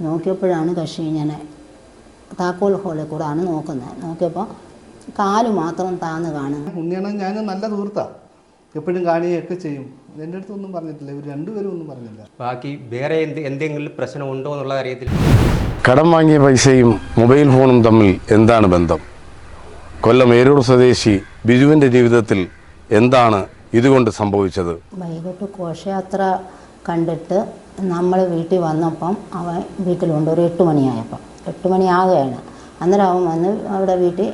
നോക്കിയപ്പോഴാണ് കക്ഷി ഇങ്ങനെ താക്കോൽ ഹോളിൽ കൂടെ ആണ് നോക്കുന്നത്. നോക്കിയപ്പോൾ കാൽ മാത്രം താന്ന് കാണുന്നു. ഉണ്ണിയാണ് ഞാൻ നല്ല ദൂർത്താ എപ്പോഴും കാണുകയൊക്കെ ചെയ്യും. എന്റെ അടുത്തൊന്നും പറഞ്ഞിട്ടില്ല. ഇവർ രണ്ടുപേരും ഒന്നും പറഞ്ഞില്ല. ബാക്കി വേറെ എന്ത് എന്തെങ്കിലും പ്രശ്നം ഉണ്ടോ എന്നുള്ള കാര്യത്തിൽ കടം വാങ്ങിയ പൈസയും മൊബൈൽ ഫോണും തമ്മിൽ എന്താണ് ബന്ധം? കൊല്ലം ഏരൂർ സ്വദേശി ബിജുവിന്റെ ജീവിതത്തിൽ എന്താണ് ഇതുകൊണ്ട് സംഭവിച്ചത്? വൈകിട്ട് ഘോഷയാത്ര കണ്ടിട്ട് നമ്മൾ വീട്ടിൽ വന്നപ്പം അവൻ വീട്ടിലുണ്ട്. ഒരു എട്ട് മണിയായപ്പം. എട്ട് മണിയാകുകയാണ് അന്നേരം അവൻ വന്ന് അവിടെ വീട്ടിൽ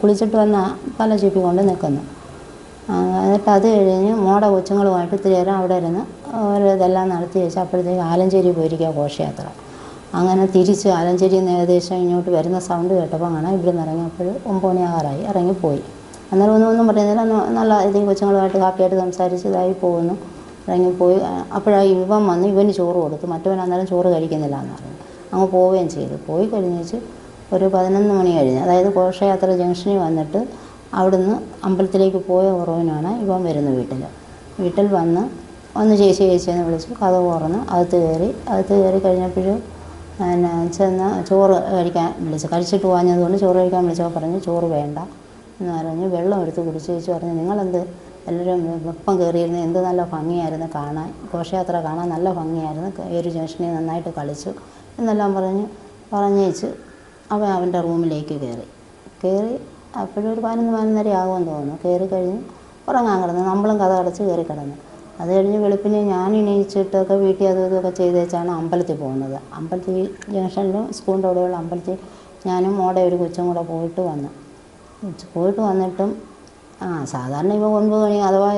കുളിച്ചിട്ട് വന്ന പല ചുറ്റി കൊണ്ട് നിൽക്കുന്നു. എന്നിട്ട് അത് കഴിഞ്ഞ് മോടെ കൊച്ചുങ്ങളുമായിട്ട് ഇത്തിരി നേരം അവിടെ ഇരുന്ന് ഇതെല്ലാം നടത്തി വെച്ച് അപ്പോഴത്തേക്ക് ആലഞ്ചേരി പോയിരിക്കുക ഘോഷയാത്ര. അങ്ങനെ തിരിച്ച് ആലഞ്ചേരി നിന്ന് ഏകദേശം ഇങ്ങോട്ട് വരുന്ന സൗണ്ട് കേട്ടപ്പോൾ അങ്ങനെ ഇവിടെ നിന്ന് ഇറങ്ങിയപ്പോൾ ഒമ്പത് മണിയാകാറായി ഇറങ്ങിപ്പോയി. അന്നേരം ഒന്നും ഒന്നും പറയുന്നില്ല. നല്ല ഇതേ കൊച്ചുങ്ങളുമായിട്ട് ഹാപ്പിയായിട്ട് സംസാരിച്ച് ഇതായി പോകുന്നു. ഇറങ്ങിപ്പോയി അപ്പോഴാണ് ഇവൻ വന്ന് ഇവന് ചോറ് കൊടുത്തു. മറ്റവൻ അന്നേരം ചോറ് കഴിക്കുന്നില്ല എന്ന് പറഞ്ഞു. അങ്ങ് പോവുകയും ചെയ്തു. പോയി കഴിഞ്ഞേച്ച് ഒരു പതിനൊന്ന് മണി കഴിഞ്ഞ് അതായത് ഘോഷയാത്ര ജംഗ്ഷനിൽ വന്നിട്ട് അവിടുന്ന് അമ്പലത്തിലേക്ക് പോയ ഉറവിനാണ് ഇവൻ വരുന്നത് വീട്ടിൽ. വീട്ടിൽ വന്ന് ഒന്ന് ചേച്ചി ചേച്ചിയെന്ന് വിളിച്ച് കഥ തുറന്ന് അകത്ത് കയറി അകത്ത് കയറി കഴിഞ്ഞപ്പോഴും പിന്നെ ചെന്ന് ചോറ് കഴിക്കാൻ വിളിച്ചു. കഴിച്ചിട്ട് പോകാഞ്ഞതുകൊണ്ട് ചോറ് കഴിക്കാൻ വിളിച്ചപ്പോൾ പറഞ്ഞു ചോറ് വേണ്ട എന്ന് പറഞ്ഞ് വെള്ളം എടുത്ത് കുടിച്ച് ചേച്ചി പറഞ്ഞു നിങ്ങളെന്ത് എല്ലാവരും ഒപ്പം കയറിയിരുന്ന് എന്ത് നല്ല ഭംഗിയായിരുന്നു കാണാൻ. ഘോഷയാത്ര കാണാൻ നല്ല ഭംഗിയായിരുന്നു. ഏരു ജംഗ്ഷനിൽ നന്നായിട്ട് കളിച്ചു. എന്നെല്ലാം പറഞ്ഞ് പറഞ്ഞേച്ച്. അവൻ അവന്റെ റൂമിലേക്ക് കയറി. കയറി അപ്പോഴും ഒരു പതിനൊന്ന് പതിനൊന്നര ആകുമെന്ന് തോന്നുന്നു. കയറി കഴിഞ്ഞ് ഉറങ്ങാൻ കിടന്നു. നമ്മളും കഥ അടച്ച് കയറി കിടന്നു. അത് കഴിഞ്ഞ് വെളുപ്പിന് ഞാൻ എണീച്ചിട്ടൊക്കെ വീട്ടിൽ അതും ഇതൊക്കെ ചെയ്തേച്ചാണ് അമ്പലത്തിൽ പോകുന്നത്. അമ്പലത്തിൽ ജംഗ്ഷനിലും സ്കൂളിന്റെ അവിടെയുള്ള അമ്പലത്തിൽ ഞാനും മോടെ ഒരു കൊച്ചും കൂടെ പോയിട്ട് വന്നു. പോയിട്ട് വന്നിട്ടും ആ സാധാരണ ഇപ്പോൾ ഒൻപത് മണി അഥവാ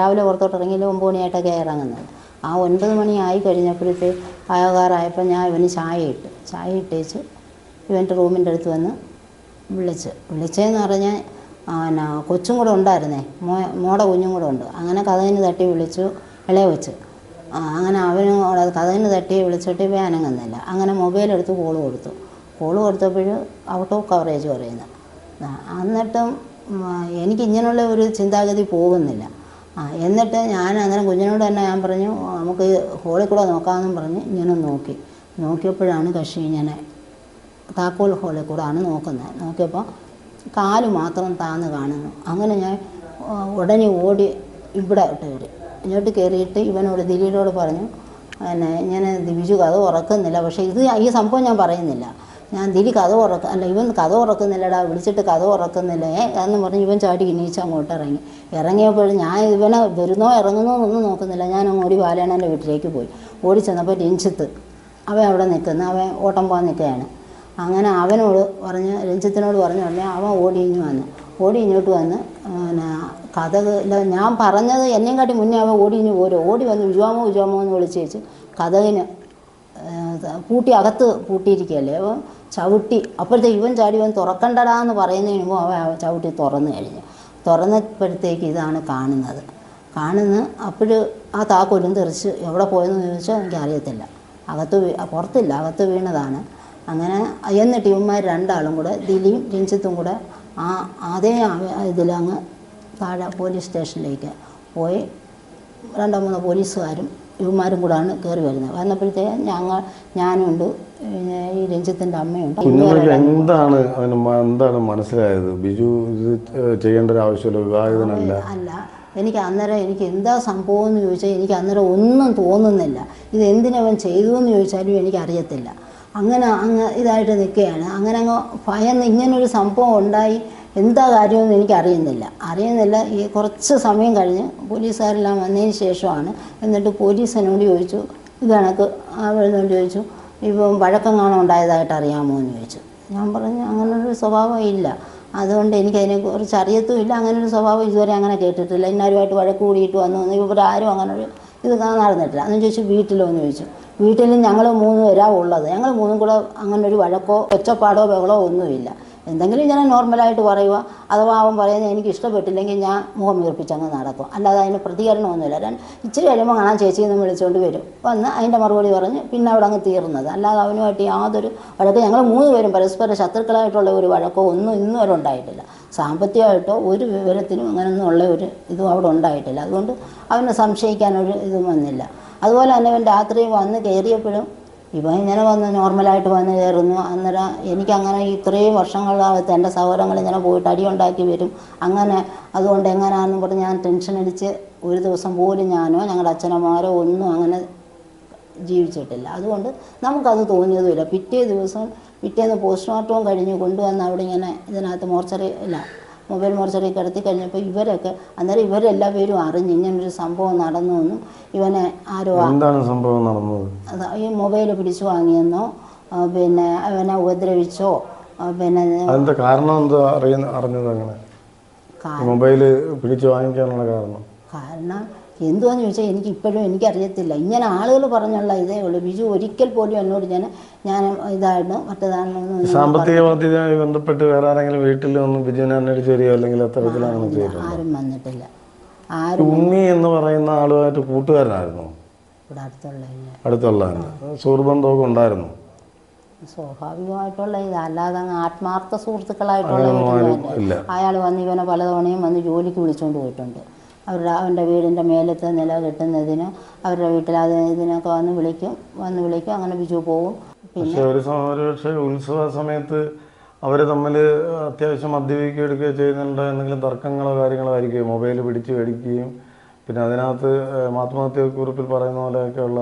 രാവിലെ പുറത്തോട്ട് ഇറങ്ങിയില്ല ഒമ്പത് മണിയായിട്ടൊക്കെ ഇറങ്ങുന്നത്. ആ ഒൻപത് മണി ആയി കഴിഞ്ഞപ്പോഴത്തെ ആകാറായപ്പോൾ ഞാൻ ഇവന് ചായ ഇട്ട് ചായ ഇട്ടേച്ച് ഇവന്റെ റൂമിന്റെ അടുത്ത് വന്ന് വിളിച്ച്. വിളിച്ചതെന്ന് പറഞ്ഞാൽ പിന്നെ കൊച്ചും കൂടെ ഉണ്ടായിരുന്നേ. മോ മോടെ കുഞ്ഞും കൂടെ ഉണ്ട്. അങ്ങനെ കഥകിന് തട്ടി വിളിച്ചു ഇളയ വെച്ച് അങ്ങനെ അവനും കഥയിന് തട്ടി വിളിച്ചിട്ട് ഇവ അനങ്ങുന്നില്ല. അങ്ങനെ മൊബൈലെടുത്ത് കോൾ കൊടുത്തു. കോൾ കൊടുത്തപ്പോൾ ഔട്ട് ഓഫ് കവറേജ് പറയുന്നു. എന്നിട്ടും എനിക്ക് ഇങ്ങനെയുള്ള ഒരു ചിന്താഗതി പോകുന്നില്ല. ആ എന്നിട്ട് ഞാൻ അങ്ങനെ കുഞ്ഞിനോട് തന്നെ ഞാൻ പറഞ്ഞു നമുക്ക് ഹോളിൽ കൂടെ നോക്കാമെന്നും പറഞ്ഞ് ഇങ്ങനെ നോക്കി. നോക്കിയപ്പോഴാണ് കക്ഷി ഇങ്ങനെ താക്കോൽ ഹോളിൽ കൂടാണ് നോക്കുന്നത്. നോക്കിയപ്പോൾ കാൽ മാത്രം താന്ന് കാണുന്നു. അങ്ങനെ ഞാൻ ഉടനെ ഓടി ഇവിടെ ഇട്ട് കയറി. ഇങ്ങോട്ട് കയറിയിട്ട് ഇവനോട് ദിലീനോട് പറഞ്ഞു പിന്നെ ഇങ്ങനെ ദിവിജു കഥ ഉറക്കുന്നില്ല. പക്ഷേ ഇത് ഈ സംഭവം ഞാൻ പറയുന്നില്ല. ഞാൻ തിരി കഥ ഉറക്ക അല്ല ഇവൻ കഥ ഉറക്കുന്നില്ലടാ വിളിച്ചിട്ട് കഥ ഉറക്കുന്നില്ല എന്ന് പറഞ്ഞ് ഇവൻ ചാടി ഇണീച്ച് അങ്ങോട്ട് ഇറങ്ങി. ഇറങ്ങിയപ്പോൾ ഞാൻ ഇവനെ വരുന്നോ ഇറങ്ങുന്നോ എന്നൊന്നും നോക്കുന്നില്ല. ഞാൻ ഓടി ബാലേണന്റെ വീട്ടിലേക്ക് പോയി. ഓടി ചെന്നപ്പോൾ രഞ്ജിത്ത് അവൻ അവിടെ നിൽക്കുന്നു. അവൻ ഓട്ടം പോകാൻ നിൽക്കുകയാണ്. അങ്ങനെ അവനോട് പറഞ്ഞ് രഞ്ജിത്തിനോട് പറഞ്ഞു ഉടനെ അവൻ ഓടി ഇഞ്ഞ് വന്നു. ഓടി ഇങ്ങോട്ട് വന്ന് പിന്നെ കഥ ഞാൻ പറഞ്ഞത് എന്നെയും കാട്ടി മുന്നേ അവൻ ഓടി ഇഞ്ഞ് പോരും ഓടി വന്ന് വിജുവാമോ വിജുവാമോ എന്ന് വിളിച്ച് വെച്ച് കഥകിന് പൂട്ടി അകത്ത് പൂട്ടിയിരിക്കുകയല്ലേ? അവൻ ചവിട്ടി. അപ്പോഴത്തെ ഇവൻ ചാടി ഇവൻ തുറക്കണ്ടടാ എന്ന് പറയുന്നതിന് മുമ്പ് അവൻ ചവിട്ടി തുറന്നു കഴിഞ്ഞു. തുറന്നപ്പോഴത്തേക്ക് ഇതാണ് കാണുന്നത്. കാണുന്ന അപ്പോൾ ആ താക്കോലും തെറിച്ച് എവിടെ പോയെന്ന് ചോദിച്ചാൽ എനിക്കറിയത്തില്ല. അകത്ത് പുറത്തില്ല അകത്ത് വീണതാണ്. അങ്ങനെ എന്നിട്ട് ഇവന്മാർ രണ്ടാളും കൂടെ ദിലിയും രഞ്ജിത്തും കൂടെ ആ അതേ ഇതിലങ്ങ് താഴെ പോലീസ് സ്റ്റേഷനിലേക്ക് പോയി. രണ്ടോ മൂന്നോ പോലീസുകാരും ഇവന്മാരും കൂടാണ് കയറി വരുന്നത്. വന്നപ്പോഴത്തേക്ക് ഞങ്ങൾ ഞാനുണ്ട് ഈ രഞ്ജിത്തിന്റെ അമ്മയുണ്ട്. കുഞ്ഞുങ്ങൾക്ക് എന്താണ് മ- എന്താണ് മനസ്സിലായത്? ബിജു ഇത് ചെയ്യേണ്ട ഒരു ആവശ്യമില്ല വിവാഹിതനല്ല. അല്ല. എനിക്ക് അന്നേരം എനിക്ക് എന്താ സംഭവം എന്ന് ചോദിച്ചാൽ എനിക്ക് അന്നേരം ഒന്നും തോന്നുന്നില്ല. ഇത് എന്തിനവൻ ചെയ്തു എന്ന് ചോദിച്ചാലും എനിക്കറിയത്തില്ല. അങ്ങനെ അങ്ങ് ഇതായിട്ട് നിൽക്കുകയാണ്. അങ്ങനെ അങ്ങ് ഭയന്ന് ഇങ്ങനൊരു സംഭവം ഉണ്ടായി. എന്താ കാര്യമെന്ന് എനിക്ക് അറിയുന്നില്ല ഈ കുറച്ച് സമയം കഴിഞ്ഞ് പോലീസുകാരെല്ലാം വന്നതിന് ശേഷമാണ് എന്നിട്ട് പോലീസിനോട് ചോദിച്ചു ഇത് കണക്ക് അവരോട് ചോദിച്ചു ഇപ്പം വഴക്കം കാണാൻ ഉണ്ടായതായിട്ട് അറിയാമോ? എന്ന് ചോദിച്ചു. ഞാൻ പറഞ്ഞു അങ്ങനൊരു സ്വഭാവം ഇല്ല. അതുകൊണ്ട് എനിക്ക് അതിനെക്കുറിച്ച് അറിയത്തുമില്ല അങ്ങനൊരു സ്വഭാവം ഇതുവരെ അങ്ങനെ കേട്ടിട്ടില്ല. ഇന്നാരുമായിട്ട് വഴക്ക് കൂടിയിട്ട് വന്നു? ഇവരാരും അങ്ങനെ ഒരു ഇത് നടന്നിട്ടില്ല അന്ന് ചോദിച്ചു വീട്ടിലോ? എന്ന് ചോദിച്ചു. വീട്ടിലും ഞങ്ങൾ മൂന്ന് പേരാ ഉള്ളത്. ഞങ്ങൾ മൂന്നും കൂടെ അങ്ങനൊരു വഴക്കോ ഒച്ചപ്പാടോ ബഹളോ ഒന്നുമില്ല. എന്തെങ്കിലും ഇങ്ങനെ നോർമലായിട്ട് പറയുക അഥവാ അവൻ പറയുന്നത് എനിക്ക് ഇഷ്ടപ്പെട്ടില്ലെങ്കിൽ ഞാൻ മുഖം വീർപ്പിച്ചങ്ങ് നടക്കും. അല്ലാതെ അതിന് പ്രതികരണമൊന്നുമില്ല. രണ്ട് ഇച്ചിരി കഴിയുമ്പോൾ കാണാൻ ചേച്ചി എന്ന് വിളിച്ചുകൊണ്ട് വരും. വന്ന് അതിന്റെ മറുപടി പറഞ്ഞ് പിന്നെ അവിടെ അങ്ങ് തീർന്നത്. അല്ലാതെ അവനുമായിട്ട് യാതൊരു വഴക്ക് ഞങ്ങൾ മൂന്ന് പേരും പരസ്പര ശത്രുക്കളായിട്ടുള്ള ഒരു വഴക്കോ ഒന്നും ഇന്നും വരെ ഉണ്ടായിട്ടില്ല. സാമ്പത്തികമായിട്ടോ ഒരു വിവരത്തിനും അങ്ങനെയൊന്നും ഉള്ള ഒരു ഇതും അവിടെ ഉണ്ടായിട്ടില്ല. അതുകൊണ്ട് അവനെ സംശയിക്കാനൊരു ഇതും വന്നില്ല. അതുപോലെ തന്നെ അവൻ രാത്രി വന്ന് കയറിയപ്പോഴും ഇവൻ ഇങ്ങനെ വന്ന് നോർമലായിട്ട് വന്ന് കയറുന്നു. അന്നേരം എനിക്കങ്ങനെ ഇത്രയും വർഷങ്ങളാകത്ത് എന്റെ സഹോദരങ്ങൾ ഇങ്ങനെ പോയിട്ട് അടിയുണ്ടാക്കി വരും. അങ്ങനെ അതുകൊണ്ട് എങ്ങനെയാണെന്ന് പറഞ്ഞ് ഞാൻ ടെൻഷൻ അടിച്ച് ഒരു ദിവസം പോലും ഞാനോ ഞങ്ങളുടെ അച്ഛനമാരോ ഒന്നും അങ്ങനെ ജീവിച്ചിട്ടില്ല. അതുകൊണ്ട് നമുക്കത് തോന്നിയതുമില്ല. പിറ്റേ ദിവസം പിറ്റേന്ന് പോസ്റ്റ്മോർട്ടവും കഴിഞ്ഞ് കൊണ്ടുവന്ന് അവിടെ ഇങ്ങനെ ഇതിനകത്ത് മോർച്ചറി ഇല്ല മൊബൈൽ മോർച്ചറി കിടത്തി കഴിഞ്ഞപ്പോൾ ഇവരൊക്കെ അന്നേരം ഇവരെല്ലാ പേരും അറിഞ്ഞ് ഇങ്ങനൊരു സംഭവം നടന്നു എന്നും ഇവനെ ആരോ എന്താണ് സംഭവം നടന്നത്? അത് ഈ മൊബൈൽ പിടിച്ചു വാങ്ങിയെന്നോ പിന്നെ അവനെ ഉപദ്രവിച്ചോ പിന്നെ അതിന്റെ കാരണം എന്താ അറിയുന്ന അറിഞ്ഞത് അങ്ങനെ? മൊബൈൽ പിടിച്ചു വാങ്ങിക്കാനുള്ള കാരണം? കാരണം എന്തുവാന്ന് ചോദിച്ചാൽ എനിക്ക് ഇപ്പോഴും എനിക്കറിയത്തില്ല. ഇങ്ങനെ ആളുകൾ പറഞ്ഞുള്ള ഇതേ ഉള്ളൂ. ബിജു ഒരിക്കൽ പോലും എന്നോട് ഞാൻ ഞാൻ ഇതാണ് മറ്റേതാണെന്ന് സാമ്പത്തിക ബാധ്യതയുമായി ബന്ധപ്പെട്ട് വേറെ ആരെങ്കിലും വീട്ടിൽ വന്ന് ബിജുവിനെ അന്വേഷിച്ച് വരികയോ അല്ലെങ്കിൽ അത്തരത്തിൽ അങ്ങനെ ആരും വന്നിട്ടില്ല. ആരും ഉണ്ണി എന്ന് പറയുന്ന ആളുമായിട്ട് കൂട്ടുകാരനായിരുന്നു? ഇവിടെ അടുത്തുള്ള അടുത്തുള്ള സുഹൃബന്ധമൊക്കെ ഉണ്ടായിരുന്നു? സ്വാഭാവികമായിട്ടുള്ള ഇത്. അല്ലാതെ അങ്ങ് ആത്മാർത്ഥ സുഹൃത്തുക്കളായിട്ടുള്ള അയാൾ വന്ന് ഇവനെ പലതവണയും വന്ന് ജോലിക്ക് വിളിച്ചുകൊണ്ട് പോയിട്ടുണ്ട്. അവരുടെ അവന്റെ വീടിന്റെ മേലത്തെ നില കെട്ടുന്നതിന് അവരുടെ വീട്ടിൽ അത് ഇതിനൊക്കെ വന്ന് വിളിക്കും വന്ന് വിളിക്കും അങ്ങനെ ബിജു പോവും. പക്ഷെ ഒരു പക്ഷേ ഉത്സവ സമയത്ത് അവർ തമ്മിൽ അത്യാവശ്യം മദ്യപിക്കുകയോ എടുക്കുകയോ ചെയ്യുന്നുണ്ട് എന്തെങ്കിലും തർക്കങ്ങളോ കാര്യങ്ങളോ ആയിരിക്കും മൊബൈൽ പിടിച്ച് മേടിക്കുകയും പിന്നെ അതിനകത്ത് ആത്മഹത്യക്കുറിപ്പിൽ പറയുന്ന പോലെയൊക്കെയുള്ള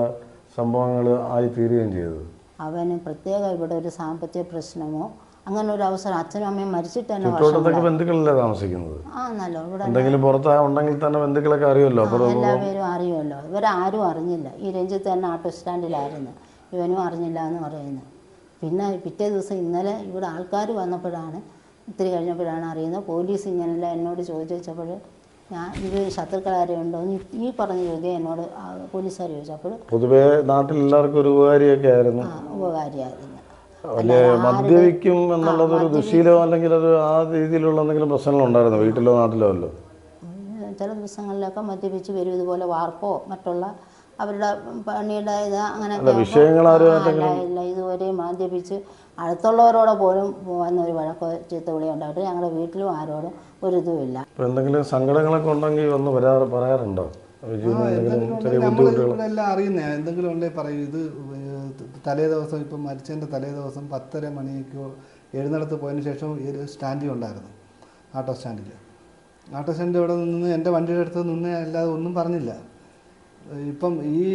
സംഭവങ്ങൾ ആയി തീരുകയും ചെയ്തത് അവന് പ്രത്യേക ഇവിടെ ഒരു സാമ്പത്തിക പ്രശ്നമോ അങ്ങനെ ഒരു അവസരം അച്ഛനും അമ്മയും മരിച്ചിട്ട് തന്നെ ചുറ്റുവട്ടത്തൊക്കെ ബന്ധുക്കളല്ലേ താമസിക്കുന്നത്? ആണല്ലോ ഇവിടെ എന്തെങ്കിലും പുറത്താ ഉണ്ടെങ്കിൽ തന്നെ ബന്ധുക്കളൊക്കെ അറിയുമല്ലോ. എല്ലാവരും അറിയുമല്ലോ. ഇവരാരും അറിഞ്ഞില്ല. ഈ രഞ്ജിത്ത് തന്നെ ഓട്ടോ സ്റ്റാൻഡിലായിരുന്നു ഇവനും അറിഞ്ഞില്ല എന്ന് പറയുന്നു. പിന്നെ പിറ്റേ ദിവസം ഇന്നലെ ഇവിടെ ആൾക്കാർ വന്നപ്പോഴാണ് ഇത്തിരി കഴിഞ്ഞപ്പോഴാണ് അറിയുന്നത്. പോലീസ് ഇങ്ങനെയല്ല എന്നോട് ചോദിച്ചപ്പോൾ ഞാൻ ഇത് ശത്രുക്കളാരും ഉണ്ടോ എന്ന് ഈ പറഞ്ഞ ചോദ്യം എന്നോട് പോലീസുകാർ ചോദിച്ചപ്പോൾ പൊതുവേ നാട്ടിൽ എല്ലാവർക്കും ഒരു ഉപകാരിയൊക്കെ ആയിരുന്നു. ആ ഉപകാരിയായിരുന്നു. വലിയ മദ്യപിക്കും എന്നുള്ളത് ഒരു ദുശീലോ അല്ലെങ്കിൽ ഒരു ആ രീതിയിലുള്ള എന്തെങ്കിലും പ്രശ്നങ്ങളുണ്ടായിരുന്നു വീട്ടിലോ നാട്ടിലോ അല്ലോ ചില ദിവസങ്ങളിലൊക്കെ മദ്യപിച്ച് വരും. ഇതുപോലെ വാർപ്പോ മറ്റുള്ള അവരുടെ പണിയുടെ ഇത് അങ്ങനെ ഇല്ല ഇതുവരെ മദ്യപിച്ച് അടുത്തുള്ളവരോട് പോലും ഒരു വഴക്കോ ചീത്തവിളി ഉണ്ടായിട്ട് ഞങ്ങളുടെ വീട്ടിലും ആരോടും ഒരു ഇതുമില്ല ഇപ്പൊ എന്തെങ്കിലും സങ്കടങ്ങളൊക്കെ ഉണ്ടെങ്കിൽ ഒന്ന് വരാറ് പറയാറുണ്ടോ? അറിയുന്നേ. എന്തെങ്കിലും ഉണ്ടെങ്കിൽ പറയൂ. ഇത് തലേ ദിവസം ഇപ്പം മരിച്ചതിന്റെ തലേ ദിവസം പത്തര മണിക്കോ എഴുന്നേടത്ത് പോയതിന് ശേഷം ഒരു സ്റ്റാൻഡിൽ ഉണ്ടായിരുന്നു ആട്ടോ സ്റ്റാൻഡിൽ. ആട്ടോ സ്റ്റാൻഡിൽ ഇവിടെ നിന്ന് എന്റെ വണ്ടിയുടെ അടുത്ത് നിന്ന് അല്ലാതെ ഒന്നും പറഞ്ഞില്ല. ഇപ്പം ഈ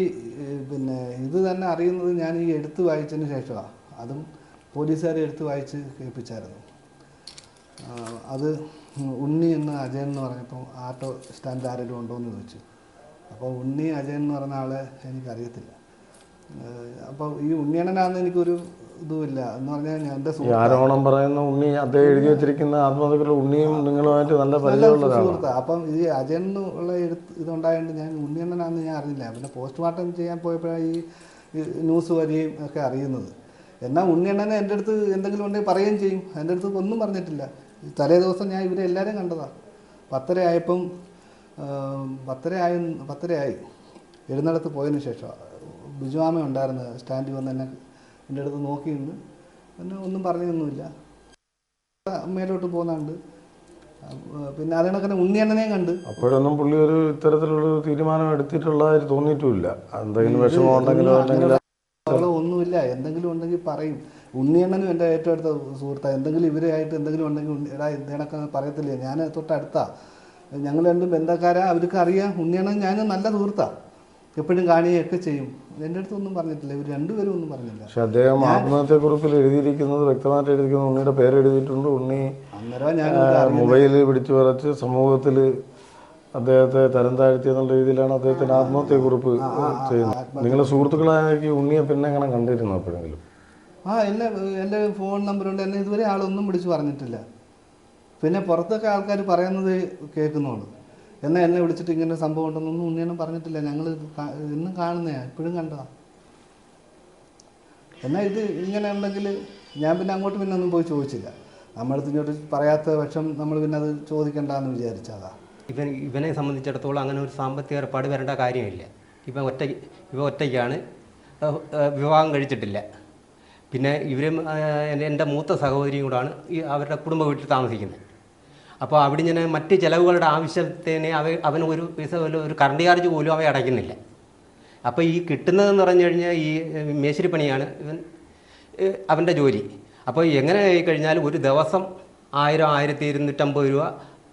പിന്നെ ഇത് തന്നെ അറിയുന്നത് ഞാൻ ഈ എടുത്ത് വായിച്ചതിന് ശേഷമാണ് അതും പോലീസുകാരെ എടുത്ത് വായിച്ച് കേൾപ്പിച്ചായിരുന്നു. അത് ഉണ്ണി എന്ന് അജയൻ എന്ന് പറഞ്ഞപ്പോൾ ആട്ടോ സ്റ്റാൻഡ് ആരെങ്കിലും ഉണ്ടോ എന്ന് ചോദിച്ചു. അപ്പോൾ ഉണ്ണി അജയൻ എന്ന് പറഞ്ഞ ആളെ എനിക്കറിയത്തില്ല. അപ്പോൾ ഈ ഉണ്ണിയണ്ണനാന്ന് എനിക്കൊരു ഇതുമില്ല. എന്ന് പറഞ്ഞാൽ എന്റെ ആരോണം പറയുന്ന ഉണ്ണി അദ്ദേഹം എഴുതി വെച്ചിരിക്കുന്ന ആത്മഹത്യക്കുള്ള ഉണ്ണിയും നിങ്ങളുമായിട്ട് നല്ല നല്ല പരിചയമുള്ള ഒരാളാണ് അപ്പം ഈ അജയൻ ഉള്ള എഴുത്ത് ഇതുണ്ടായതുകൊണ്ട് ഞാൻ ഉണ്ണിയണ്ണനാന്ന് ഞാൻ അറിഞ്ഞില്ല. പിന്നെ പോസ്റ്റ്മോർട്ടം ചെയ്യാൻ പോയപ്പോഴാണ് ഈ ന്യൂസ് വരികയും ഒക്കെ അറിയുന്നത്. എന്നാൽ ഉണ്ണിയണ്ണനെ എന്റെ അടുത്ത് എന്തെങ്കിലും ഉണ്ടെങ്കിൽ പറയുകയും ചെയ്യും. എന്റെ അടുത്ത് ഒന്നും പറഞ്ഞിട്ടില്ല. തലേ ദിവസം ഞാൻ ഇവരെ എല്ലാവരെയും കണ്ടതാണ് പത്തര ആയപ്പം പത്തര ആയി. പത്തരയായി പോയതിനു പോയതിന് ശേഷം. ബിജുമാമ ഉണ്ടായിരുന്നു സ്റ്റാൻഡിൽ വന്ന് എന്നെ എന്റെ അടുത്ത് നോക്കിയിരുന്നു പിന്നെ ഒന്നും പറഞ്ഞൊന്നുമില്ല മേലോട്ട് പോകുന്നുണ്ട്. പിന്നെ അതിനൊക്കെ ഉണ്ണിയണ്ണനെയും കണ്ട്. അപ്പോഴൊന്നും പുള്ളി ഒരു ഇത്തരത്തിലുള്ള തീരുമാനം എടുത്തിട്ടുള്ളതായിട്ട് തോന്നിയിട്ടുമില്ല. എന്തെങ്കിലും വിഷമം ഉണ്ടെങ്കിലോ ഒന്നുമില്ല. എന്തെങ്കിലും ഉണ്ടെങ്കിൽ പറയും. ഉണ്ണിയണ്ണനും എന്റെ ഏറ്റവും അടുത്ത സുഹൃത്താണ് എന്തെങ്കിലും ഇവരായിട്ട് എന്തെങ്കിലും ഉണ്ടെങ്കിൽ എടാ ഇതിനൊക്കെ പറയത്തില്ലേ? ഞാൻ തൊട്ടടുത്താ. ഞങ്ങൾ രണ്ടും ബന്ധക്കാരാ. അവർക്ക് അറിയാം ഉണ്ണിയണ്ണൻ ഞാൻ നല്ല സുഹൃത്താണ് എപ്പോഴും കാണുകയൊക്കെ ചെയ്യും. എന്റെ അടുത്തൊന്നും പറഞ്ഞിട്ടില്ല. ഇവർ രണ്ടുപേരും ഒന്നും പറഞ്ഞില്ല. പക്ഷെ അദ്ദേഹം ആത്മഹത്യക്കുറിപ്പിൽ എഴുതിയിരിക്കുന്നത് വ്യക്തമായിട്ട് എഴുതിയിരിക്കുന്നത് ഉണ്ണിയുടെ പേര് എഴുതിയിട്ടുണ്ട്. ഉണ്ണി അന്നേരം ഞാൻ മൊബൈൽ പിടിച്ചു പറിച്ച് സമൂഹത്തിൽ അദ്ദേഹത്തെ തരം താഴ്ത്തി എന്നുള്ള രീതിയിലാണ് അദ്ദേഹത്തിന് ആത്മഹത്യക്കുറിപ്പ് ചെയ്യുന്നത്. നിങ്ങളെ സുഹൃത്തുക്കളായ ഉണ്ണിയെ പിന്നെ എങ്ങനെ കണ്ടിരുന്നു അപ്പോഴെങ്കിലും? ആ എന്നെ എന്റെ ഫോൺ നമ്പറുണ്ട് എന്നെ ഇതുവരെ ആളൊന്നും വിളിച്ച് പറഞ്ഞിട്ടില്ല. പിന്നെ പുറത്തൊക്കെ ആൾക്കാർ പറയുന്നത് കേൾക്കുന്നുള്ളൂ എന്നാൽ എന്നെ വിളിച്ചിട്ട് ഇങ്ങനെ സംഭവം ഉണ്ടെന്നൊന്നും ഉണ്ണിയനും പറഞ്ഞിട്ടില്ല. ഞങ്ങൾ ഇന്നും കാണുന്നതാ ഇപ്പോഴും കണ്ടതാ. എന്നാൽ ഇത് ഇങ്ങനെ ഉണ്ടെങ്കിൽ ഞാൻ പിന്നെ അങ്ങോട്ട് പിന്നെ ഒന്നും പോയി ചോദിച്ചില്ല. നമ്മളടുത്ത് ഇങ്ങോട്ട് പറയാത്ത പക്ഷം നമ്മൾ പിന്നെ അത് ചോദിക്കണ്ടെന്ന് വിചാരിച്ചതാ. ഇവൻ ഇവനെ സംബന്ധിച്ചിടത്തോളം അങ്ങനെ ഒരു സാമ്പത്തിക ഏർപ്പാട് വരേണ്ട കാര്യമില്ല. ഇവൻ ഒറ്റ ഇവ ഒറ്റയ്ക്കാണ്. വിവാഹം കഴിച്ചിട്ടില്ല. പിന്നെ ഇവരും എന്റെ മൂത്ത സഹോദരിയും കൂടാണ് ഈ അവരുടെ കുടുംബ വീട്ടിൽ താമസിക്കുന്നത്. അപ്പോൾ അവിടെ ഇങ്ങനെ മറ്റ് ചിലവുകളുടെ ആവശ്യത്തിന് അവ അവന് ഒരു പൈസ പോലും ഒരു കറണ്ട് ചാർജ് പോലും അവ അടയ്ക്കുന്നില്ല. അപ്പോൾ ഈ കിട്ടുന്നതെന്ന് പറഞ്ഞു കഴിഞ്ഞാൽ ഈ മേശരി പണിയാണ് ഇവൻ അവന്റെ ജോലി. അപ്പോൾ എങ്ങനെ ആയി കഴിഞ്ഞാൽ ഒരു ദിവസം ആയിരം ആയിരത്തി ഇരുന്നൂറ്റമ്പത് രൂപ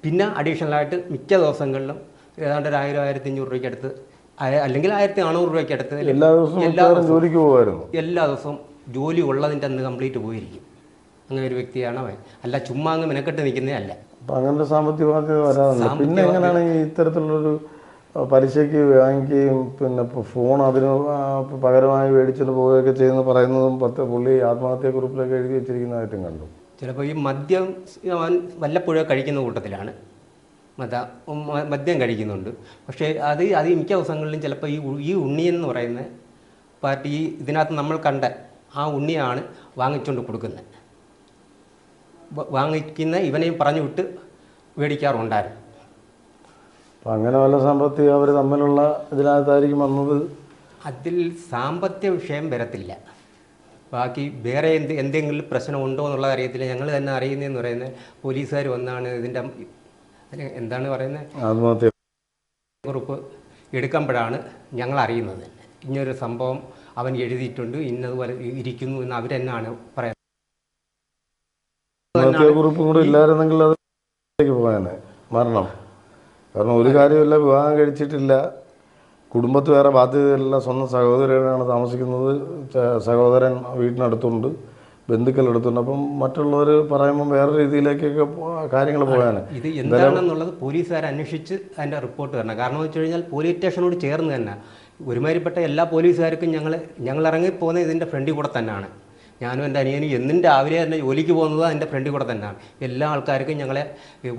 പിന്നെ അഡീഷണലായിട്ട് മിക്ക ദിവസങ്ങളിലും ഏതാണ്ട് ഒരു ആയിരം ആയിരത്തി അഞ്ഞൂറ് രൂപയ്ക്ക് അടുത്ത് അല്ലെങ്കിൽ ആയിരത്തി നാനൂറ് രൂപയ്ക്ക് അടുത്ത് എല്ലാ ദിവസവും എല്ലാ മിക്കവാറും ദിവസവും ജോലിക്ക് പോകുമായിരുന്നു എല്ലാ ദിവസവും ജോലി ഉള്ളതിന്റെ അന്ന് കംപ്ലീറ്റ് പോയിരിക്കും. അങ്ങനെ ഒരു വ്യക്തിയാണ് അവൻ. അല്ല ചുമ്മാ അങ്ങ് മെനക്കെട്ട് നിൽക്കുന്നേ അല്ല. അപ്പം അങ്ങനത്തെ സാമ്പത്തിക ബാധ്യത വരാറുണ്ട്. പിന്നെ എങ്ങനെയാണ് ഈ ഇത്തരത്തിലുള്ളൊരു പലിശയ്ക്ക് വാങ്ങിക്കുകയും പിന്നെ ഫോൺ അതിന് പകരമായി മേടിച്ചിട്ട് പോവുകയൊക്കെ ചെയ്യുന്ന പറയുന്നതും പത്ത് പുള്ളി ആത്മഹത്യാക്കുറിപ്പിലൊക്കെ എഴുതി വെച്ചിരിക്കുന്നതായിട്ടും കണ്ടു. ചിലപ്പോൾ ഈ മദ്യം അവൻ വല്ലപ്പോഴും കഴിക്കുന്ന കൂട്ടത്തിലാണ്. മത മദ്യം കഴിക്കുന്നുണ്ട്. പക്ഷേ അത് അത് മിക്ക ദിവസങ്ങളിലും ചിലപ്പോൾ ഈ ഈ ഉണ്ണി എന്ന് പറയുന്ന പാർട്ടി ഇതിനകത്ത് നമ്മൾ കണ്ട ആ ഉണ്ണിയാണ് വാങ്ങിച്ചുകൊണ്ട് കൊടുക്കുന്നത് വാങ്ങിക്കുന്ന ഇവനെയും പറഞ്ഞു വിട്ട് മേടിക്കാറുണ്ടായിരുന്നു. അപ്പം അങ്ങനെ വല്ല സാമ്പത്തിക അവർ തമ്മിലുള്ള ഇതിനകത്തായിരിക്കും വന്നത്? അതിൽ സാമ്പത്തിക വിഷയം വരത്തില്ല. ബാക്കി വേറെ എന്ത് എന്തെങ്കിലും പ്രശ്നമുണ്ടോ എന്നുള്ളത് അറിയത്തില്ല ഞങ്ങൾ തന്നെ അറിയുന്നതെന്ന് പറയുന്നത് പോലീസുകാർ വന്നാണ് ഇതിന്റെ എന്താണ് പറയുന്നത്? ആത്മഹത്യ. കുറിപ്പ് എടുക്കുമ്പോഴാണ് ഞങ്ങൾ അറിയുന്നത്. ഇങ്ങനൊരു സംഭവം അവൻ എഴുതിയിട്ടുണ്ട് ഇന്നതുപോലെ ഇരിക്കുന്നു എന്ന് അവരെന്നാണ് പറയുന്നത്. ആത്മഹത്യാക്കുറിപ്പും കൂടെ ഇല്ലായിരുന്നെങ്കിൽ അത് പോകാനെ. മരണം. കാരണം ഒരു കാര്യമില്ല വിവാഹം കഴിച്ചിട്ടില്ല. കുടുംബത്ത് വേറെ ബാധ്യതയില്ല. സ്വന്തം സഹോദരനാണ് താമസിക്കുന്നത്. സഹോദരൻ വീട്ടിനടുത്തുണ്ട് ബന്ധുക്കൾ അടുത്തുണ്ട് അപ്പം മറ്റുള്ളവർ പറയുമ്പോൾ വേറെ രീതിയിലേക്കൊക്കെ കാര്യങ്ങൾ പോകാൻ ഇത് എന്താണെന്നുള്ളത് പോലീസുകാർ അന്വേഷിച്ച് അതിന്റെ റിപ്പോർട്ട് തരണം. കാരണം എന്ന് വെച്ച് കഴിഞ്ഞാൽ പോലീസ് സ്റ്റേഷനോട് ചേർന്ന് തന്നെ ഒരുമാതിരിപ്പെട്ട എല്ലാ പോലീസുകാർക്കും ഞങ്ങൾ ഞങ്ങൾ ഇറങ്ങി പോകുന്നത് ഇതിന്റെ ഫ്രണ്ടിൽ കൂടെ തന്നെയാണ്. ഞാനും എന്റെ അനിയനും എന്നും രാവിലെ തന്നെ ജോലിക്ക് പോകുന്നത് എന്റെ ഫ്രണ്ടിൽ കൂടെ തന്നെയാണ്. എല്ലാ ആൾക്കാർക്കും ഞങ്ങളെ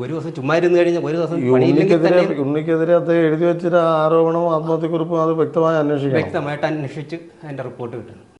ഒരു ദിവസം ചുമ്മാ ഇരുന്ന് കഴിഞ്ഞാൽ ഒരു ദിവസം ഉണ്ണിക്കെതിരെ ഉണ്ണിക്കെതിരെ അത് എഴുതി വെച്ചൊരു ആരോപണം ആത്മഹത്യക്കുറിപ്പും അത് വ്യക്തമായി അന്വേഷിക്കും വ്യക്തമായിട്ട് അന്വേഷിച്ച് അതിന്റെ റിപ്പോർട്ട് കിട്ടണം.